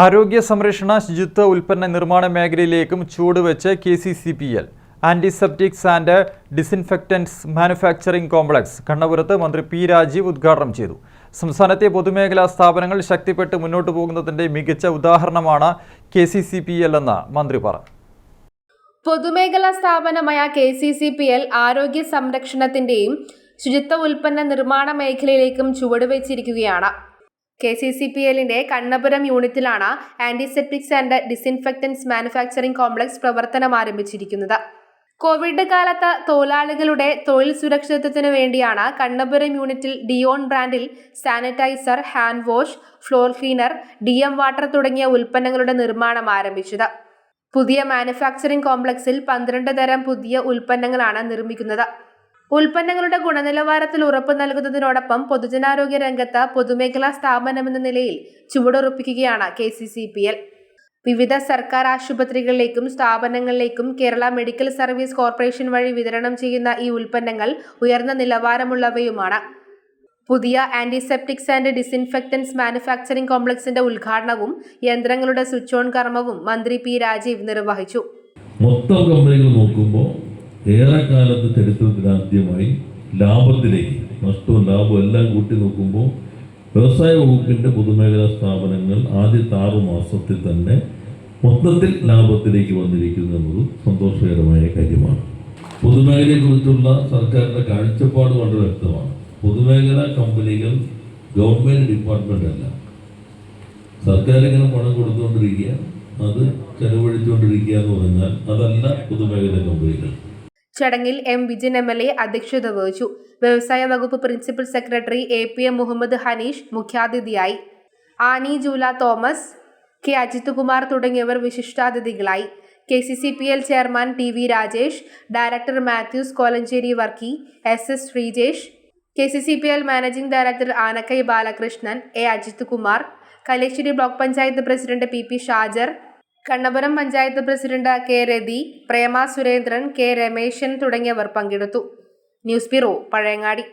ആരോഗ്യ സംരക്ഷണ ശുചിത്വ ഉൽപ്പന്ന നിർമ്മാണ മേഖലയിലേക്കും ചുവടുവെച്ച് K C C P L. Antiseptics and disinfectants manufacturing complex കണ്ണപുരത്ത് മന്ത്രി പി രാജീവ് ഉദ്ഘാടനം ചെയ്തു. സംസ്ഥാനത്തെ പൊതുമേഖലാ സ്ഥാപനങ്ങൾ ശക്തിപ്പെട്ട് മുന്നോട്ടു പോകുന്നതിന്റെ മികച്ച ഉദാഹരണമാണ് K C C P L എന്ന് മന്ത്രി പറഞ്ഞു. പൊതുമേഖലാ സ്ഥാപനമായ K C C P L ആരോഗ്യ സംരക്ഷണത്തിന്റെയും ശുചിത്വ ഉൽപ്പന്ന നിർമ്മാണ മേഖലയിലേക്കും ചുവടുവെച്ചിരിക്കുകയാണ്. കെ സി സി പി എല്ലിന്റെ Kannapuram യൂണിറ്റിലാണ് antiseptics and disinfectants manufacturing complex പ്രവർത്തനം ആരംഭിച്ചിരിക്കുന്നത്. കോവിഡ് കാലത്ത് തൊഴിലാളികളുടെ തൊഴിൽ സുരക്ഷിതത്വത്തിനു വേണ്ടിയാണ് കണ്ണപുരം യൂണിറ്റിൽ ഡിയോൺ ബ്രാൻഡിൽ sanitiser hand wash floor cleaner D M water തുടങ്ങിയ ഉൽപ്പന്നങ്ങളുടെ നിർമ്മാണം ആരംഭിച്ചത്. പുതിയ മാനുഫാക്ചറിംഗ് കോംപ്ലക്സിൽ പന്ത്രണ്ട് തരം പുതിയ ഉൽപ്പന്നങ്ങളാണ് നിർമ്മിക്കുന്നത്. ഉൽപ്പന്നങ്ങളുടെ ഗുണനിലവാരത്തിൽ ഉറപ്പ് നൽകുന്നതിനോടൊപ്പം പൊതുജനാരോഗ്യ രംഗത്ത് പൊതുമേഖലാ സ്ഥാപനമെന്ന നിലയിൽ ചുവടുറപ്പിക്കുകയാണ് K C C P L. വിവിധ സർക്കാർ ആശുപത്രികളിലേക്കും സ്ഥാപനങ്ങളിലേക്കും കേരള മെഡിക്കൽ സർവീസ് കോർപ്പറേഷൻ വഴി വിതരണം ചെയ്യുന്ന ഈ ഉൽപ്പന്നങ്ങൾ ഉയർന്ന നിലവാരമുള്ളവയുമാണ്. പുതിയ ആന്റിസെപ്റ്റിക്സ് ആൻഡ് ഡിസിൻഫെക്റ്റൻസ് മാനുഫാക്ചറിംഗ് കോംപ്ലക്സിന്റെ ഉദ്ഘാടനവും യന്ത്രങ്ങളുടെ സ്വിച്ച് ഓൺ കർമ്മവും മന്ത്രി പി രാജീവ് നിർവഹിച്ചു. മൊത്തം കമ്പനികൾ നോക്കുമ്പോൾ ഏറെക്കാലത്ത് ചരിത്രത്തിലാദ്യമായി ലാഭത്തിലേക്ക് നഷ്ടവും ലാഭവും എല്ലാം കൂട്ടി നോക്കുമ്പോൾ വ്യവസായ വകുപ്പിന്റെ പൊതുമേഖലാ സ്ഥാപനങ്ങൾ ആദ്യത്തെ ആറു മാസത്തിൽ തന്നെ മൊത്തത്തിൽ ലാഭത്തിലേക്ക് വന്നിരിക്കുന്നു എന്നത് സന്തോഷകരമായ കാര്യമാണ്. പൊതുമേഖലയെക്കുറിച്ചുള്ള സർക്കാരിന്റെ കാഴ്ചപ്പാട് വളരെ വ്യക്തമാണ്. പൊതുമേഖലാ കമ്പനികൾ ഗവൺമെന്റ് ഡിപ്പാർട്ട്മെന്റ് അല്ല. സർക്കാർ ഇങ്ങനെ പണം കൊടുത്തുകൊണ്ടിരിക്കുക അത് ചെലവഴിച്ചുകൊണ്ടിരിക്കുക എന്ന് പറഞ്ഞാൽ അതല്ല പൊതുമേഖലാ കമ്പനികൾ. ചടങ്ങിൽ M Vijin M L A അധ്യക്ഷത വഹിച്ചു. വ്യവസായ വകുപ്പ് principal secretary A P M Muhammad Hanish മുഖ്യാതിഥിയായി. ആനി ജൂല തോമസ് കെ അജിത് കുമാർ തുടങ്ങിയവർ വിശിഷ്ടാതിഥികളായി. K C C P L chairman T V Rajesh director Mathews Kolancheri Varkey S S Sreejesh K C C P L managing director Anakkai Balakrishnan A Ajith Kumar Kalliasseri block panchayat president P P Shajar Kannapuram panchayat president K Rathi Prema Surendran K Rameshan തുടങ്ങിയവർ പങ്കെടുത്തു. News bureau Pazhayangadi.